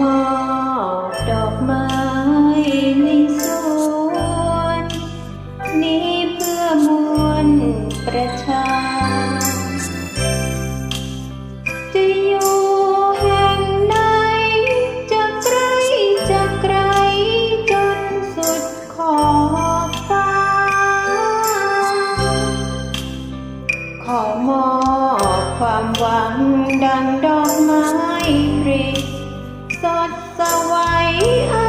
มอบดอกไม้ในสวนนี้เพื่อมวลประชา จะอยู่แห่งไหนจะไกลจะไกลจนสุดขอบฟ้า ขอมอบความหวังดังดอกไม้ริ สดสวัย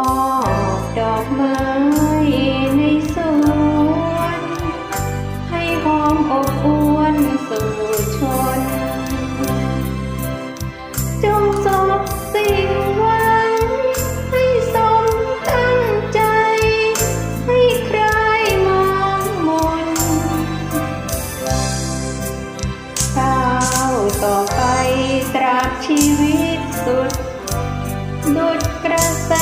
อบดอกไม้ในสวน ให้หอมอบอวนสู่ชน จงสบสิ่งหวัง ให้สมตั้งใจ ให้ใครมองมนก้าวต่อไปตราบชีวิตสุด ดุดกระแส